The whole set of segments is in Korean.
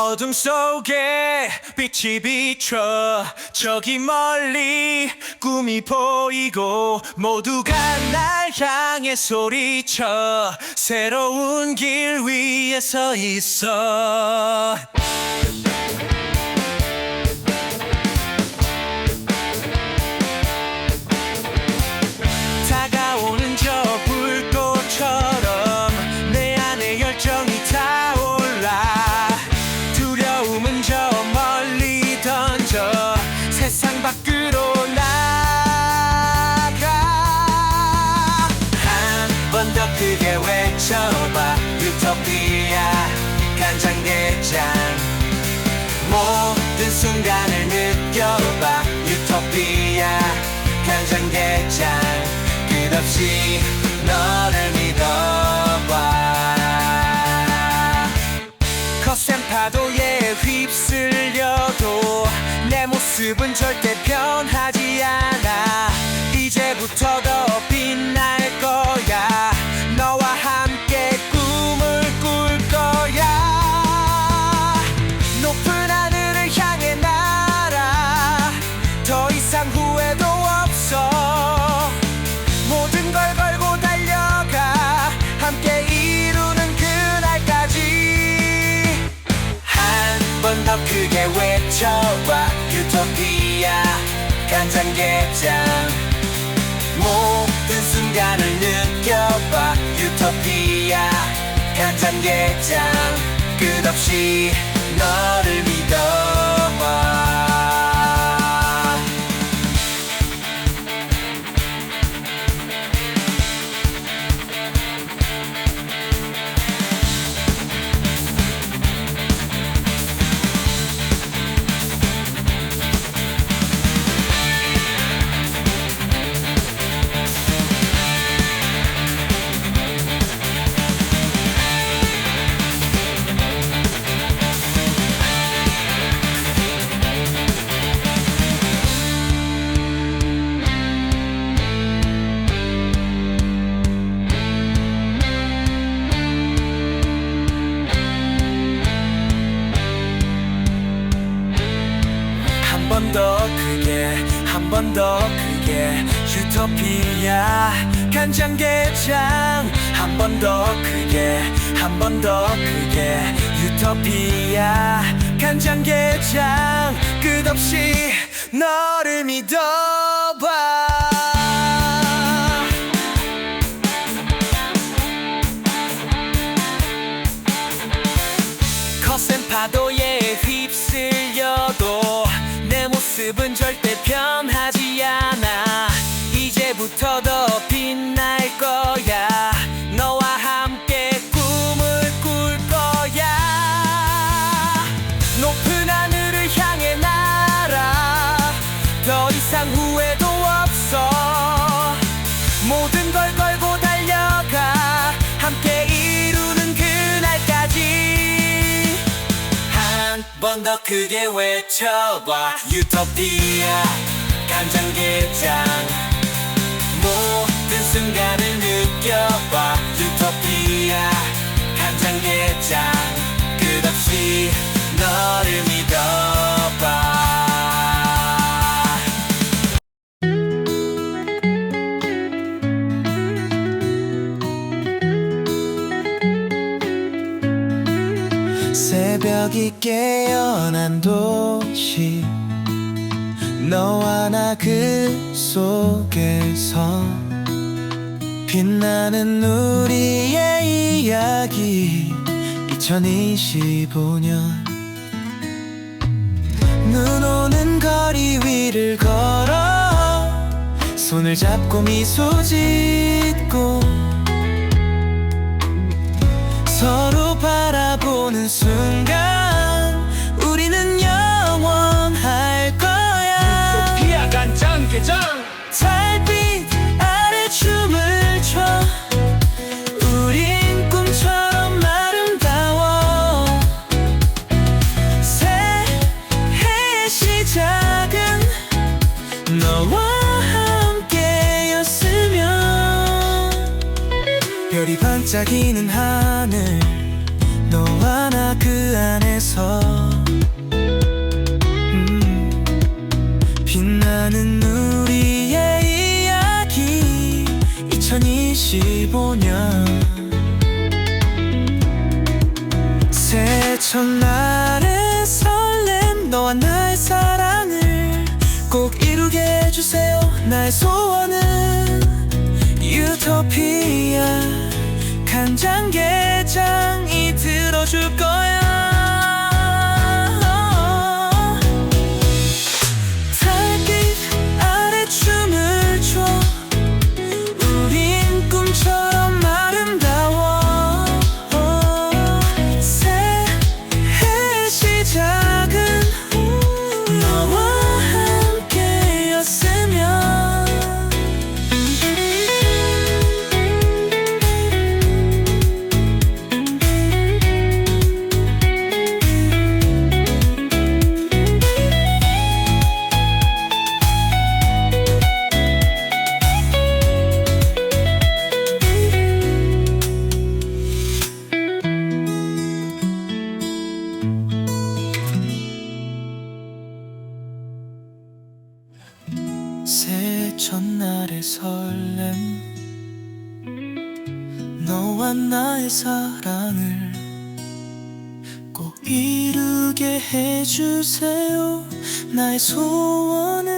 어둠 속에 빛이 비춰 저기 멀리 꿈이 보이고 모두가 날 향해 소리쳐 새로운 길 위에 서 있어 간장게장 끝없이 너를 믿어봐. 거센 파도에 휩쓸려도 내 모습은 절대 변하지 않아. 이제부터 더 빛날 거야 한 번 더 크게 외쳐봐. 유토피아 간장게장. 모든 순간을 느껴봐. 유토피아 간장게장. 끝없이 너를 믿어 유토피아 간장게장. 한 번 더 크게 한 번 더 크게. 유토피아 간장게장. 끝없이 너를 믿어봐. 파도에 휩쓸려도 내 모습은 절대 않아 이제부터 더 빛날 거야. 너와 함께 꿈을 꿀 거야. 높은 하늘을 향해 날아. 더 이상 후회도 없어. 모든 걸 걸고 달려가. 함께 이루는 그날까지. 한 번 더 크게 외쳐봐. 유토피아 간장게장 순간을 느껴봐. 유토피아 간장게장 끝없이 너를 믿어봐. 새벽이 깨어난 도시 너와 나 그 속에서 빛나는 우리의 이야기. 2025년. 눈 오는 거리 위를 걸어. 손을 잡고 미소 짓고 반짝이는 하늘 너와 나 그 안에서. 음, 빛나는 우리의 이야기 2025년. 새 첫날의 설렘 너와 나의 사랑을 꼭 이루게 해주세요. 나의 소원은 유토피아. 간장게장이 들어줄 거야 해주세요. 나의 소원은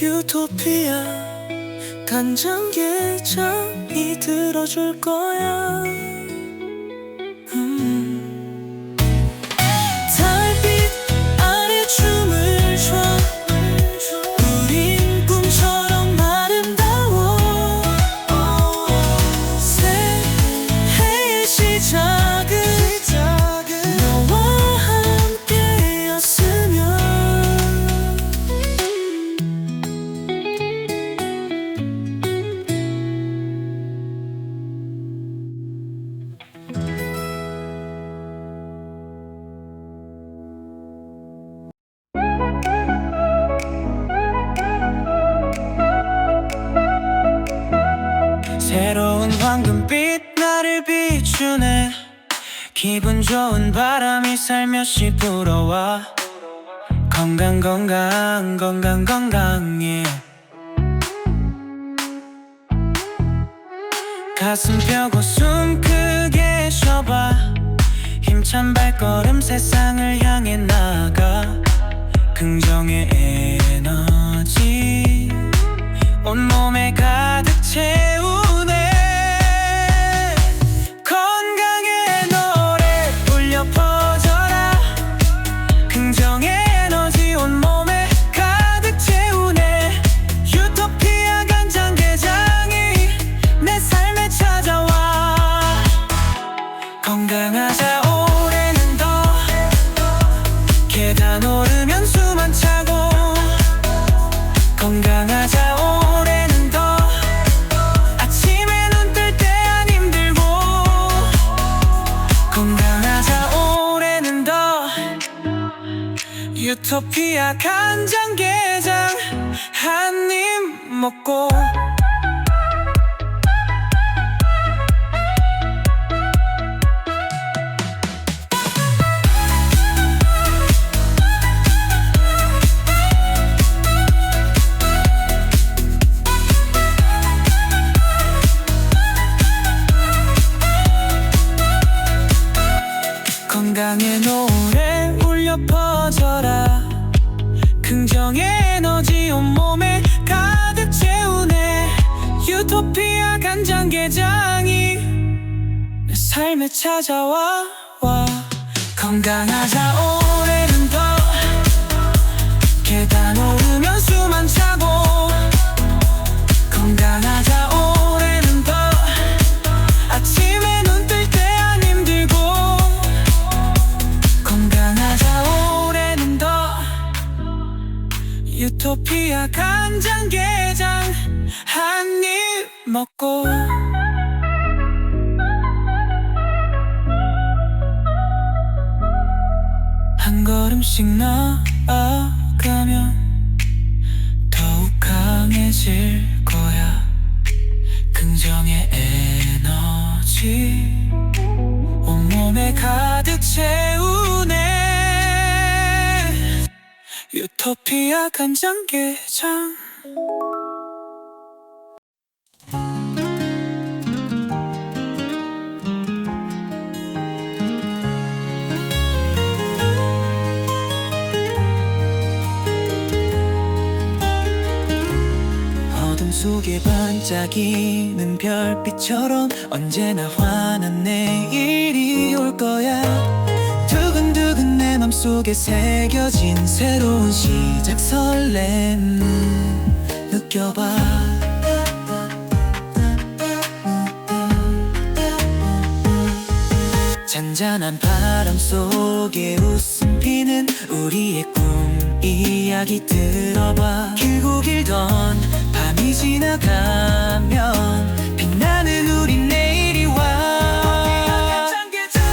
유토피아 간장게장이 들어줄 거야 살며시 불어와. 건강 건강 건강 건강해. 가슴 펴고 숨 크게 쉬어봐. 힘찬 발걸음 세상을 향해 나가. 긍정의 에너지. 온몸에 가득 채우 건강하자 올해는 더. 아침에 눈 뜰 때 안 힘들고. 건강하자 올해는 더. 유토피아 간장게장 한 입 먹고 간장게장이 내 삶에 찾아와 와 건강하자. 올해는 더 계단 오르면 숨안 차고 건강하자. 올해는 더 아침에 눈 뜰 때 안 힘들고 건강하자. 올해는 더 유토피아 간장게장 한 입 먹고 한 걸음씩 나아가면 더욱 강해질 거야. 긍정의 에너지. 온몸에 가득 채우네. 유토피아 간장게장 이야기는 별빛처럼 언제나 환한 내일이 올 거야. 두근두근 내 맘속에 새겨진 새로운 시작 설렘 느껴봐. 잔잔한 바람 속에 웃음 피는 우리의 꿈 이야기 들어봐. 길고 길던 밤 이 지나가면 빛나는 우리 내일이 와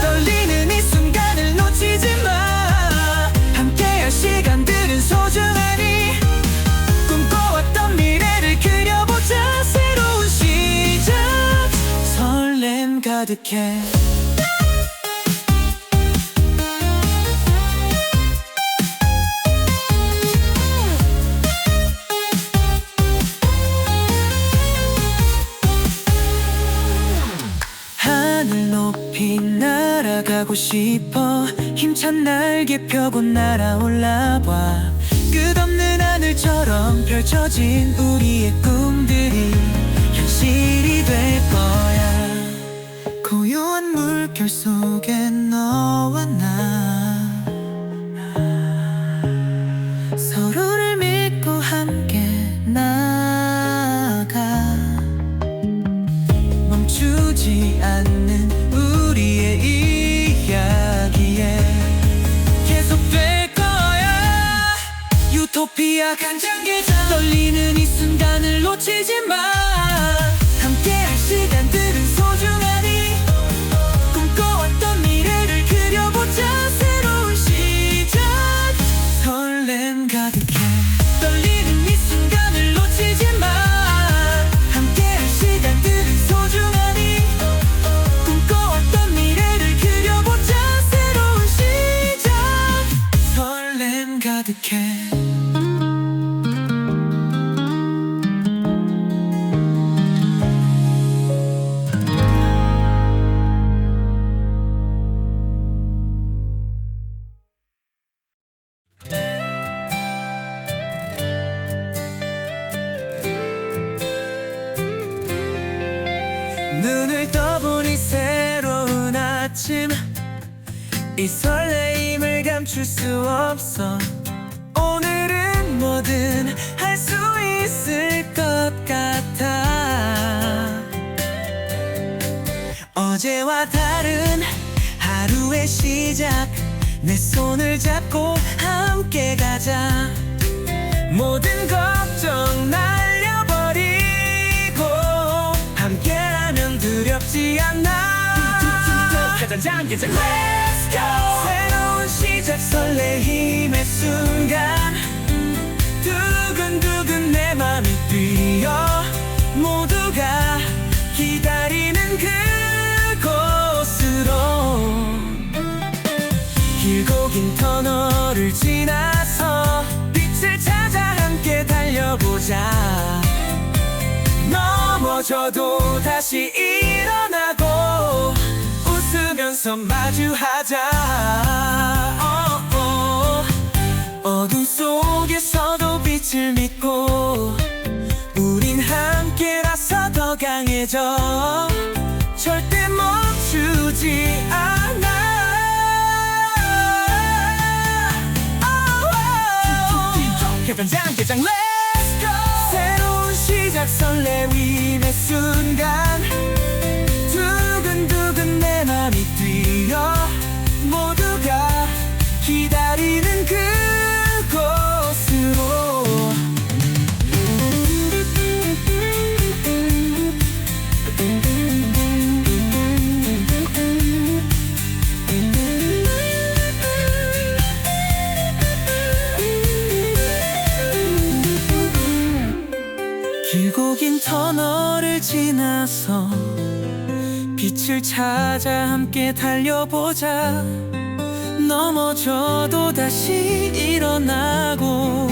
떨리는 이 순간을 놓치지 마. 함께할 시간들은 소중하니 꿈꿔왔던 미래를 그려보자. 새로운 시작. 설렘 가득해 날아가고 싶어. 힘찬 날개 펴고 날아올라 봐. 끝없는 하늘처럼 펼쳐진 우리의 꿈들이 현실이 될 거야. 고요한 물결 속에 너와 나 유토피아 간장게장 떨리는 이 순간을 놓치지 마 이 설레임을 감출 수 없어. 오늘은 뭐든 할 수 있을 것 같아. 어제와 다른 하루의 시작. 내 손을 잡고 함께 가자. 모든 걱정 날려버리고 함께하면 두렵지 않아 Go. 새로운 시작 설레임의 순간 두근두근 내 맘이 뛰어 모두가 기다리는 그곳으로 길고 긴 터널을 지나 마주하자. 어, 어. 어둠 속에서도 빛을 믿고 우린 함께라서 더 강해져. 절대 멈추지 않아. 개변장 개장 Let's go. 새로운 시작 설레임의 순간 두근두근 내 맘이 찾아 함께 달려보자. 넘어져도 다시 일어나고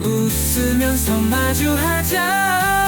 웃으면서 마주하자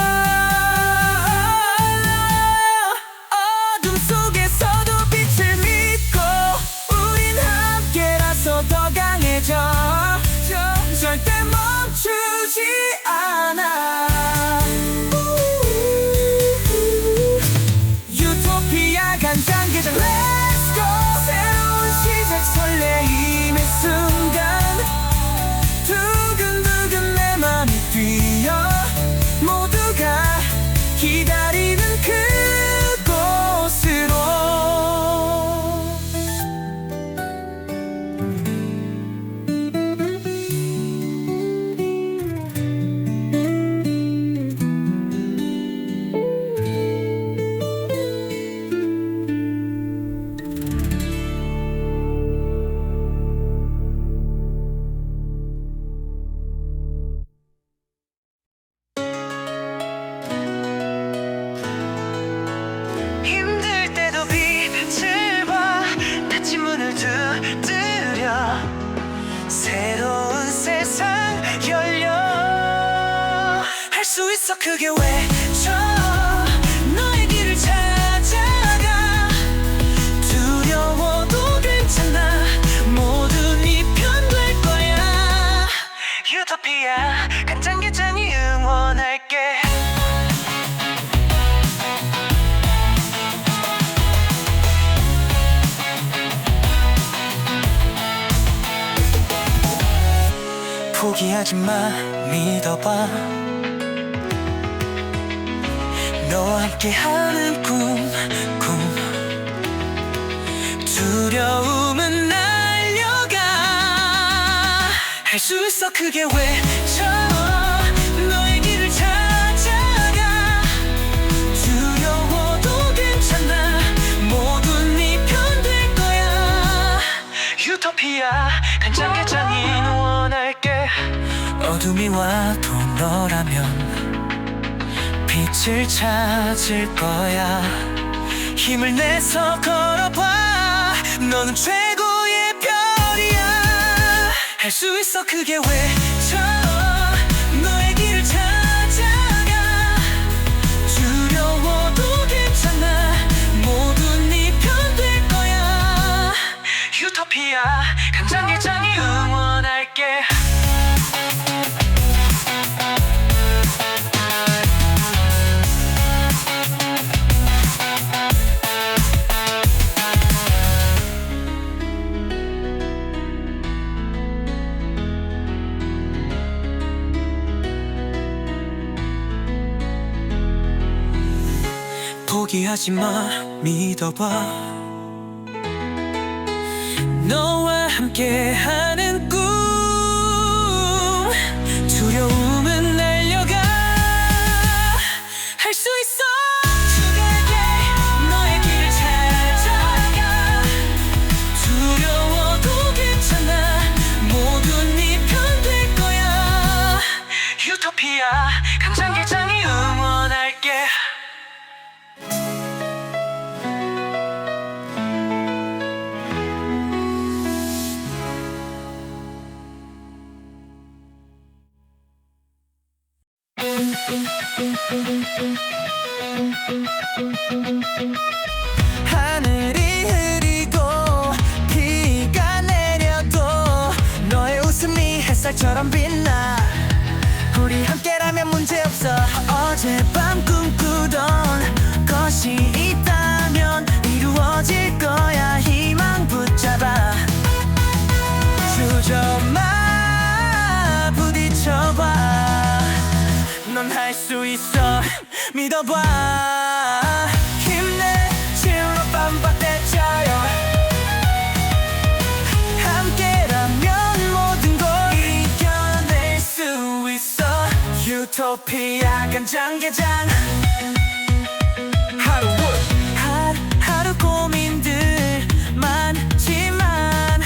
포기하지 마 믿어봐. 너와 함께하는 꿈, 꿈. 두려움은 날려가. 할 수 있어 그게 거야. 유토피아 응원할게 어둠이 와도 너라면 빛을 찾을 거야. 힘을 내서 걸어봐. 너는 최고의 별이야. 할 수 있어 그게 거야. 유토피아 간장게장이 응 포기하지 마. 믿어봐. 너와 함께하는 햇살처럼 빛나. 우리 함께라면 문제없어. 어젯밤 꿈꾸던 것이 있다면 이루어질 거야. 희망 붙잡아. 주저마 부딪혀봐. 넌 할 수 있어. 믿어봐 유토피아 간장게장. 하루 하루 하루 고민들 많지만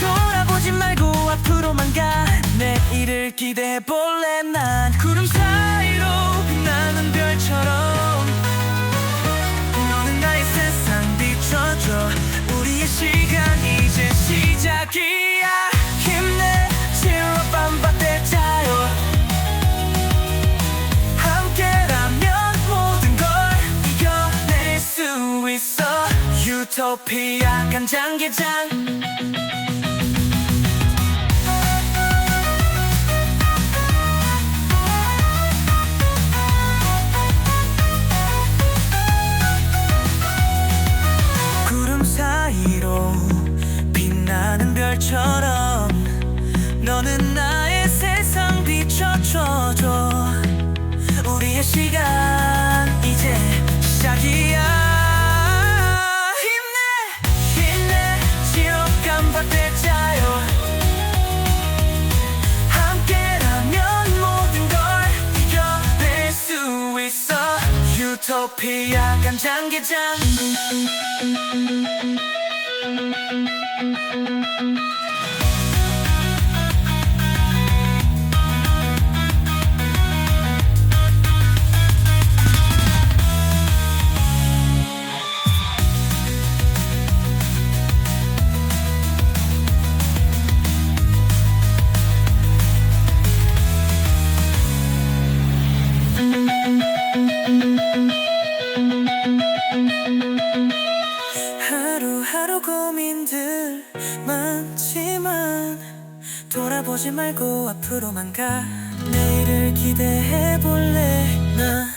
돌아보지 말고 앞으로만 가. 내일을 기대해 볼래 난. 구름 사이로 빛나는 별처럼 너는 나의 세상 비춰줘. 우리의 시간 이제 시작이 유토피아 간장게장 소피아 간장게장. 보지 말고 앞으로만 가. 내일을 기대해 볼래? 나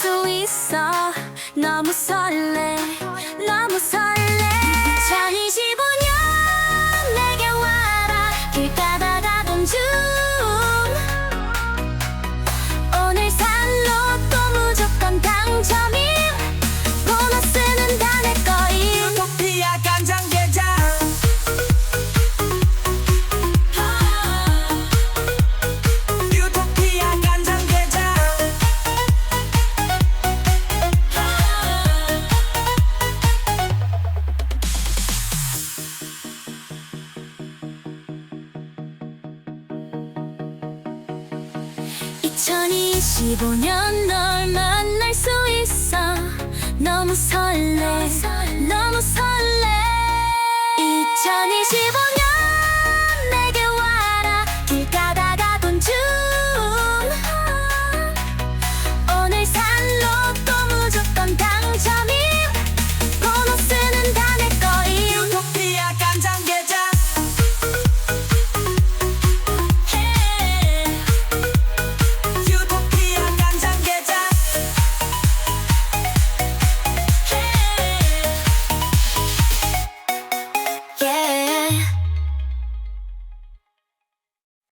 수 있어. 너무 설레 너무 설레. 2025년 널 만날 수 있어. 너무 설레 너무 설레.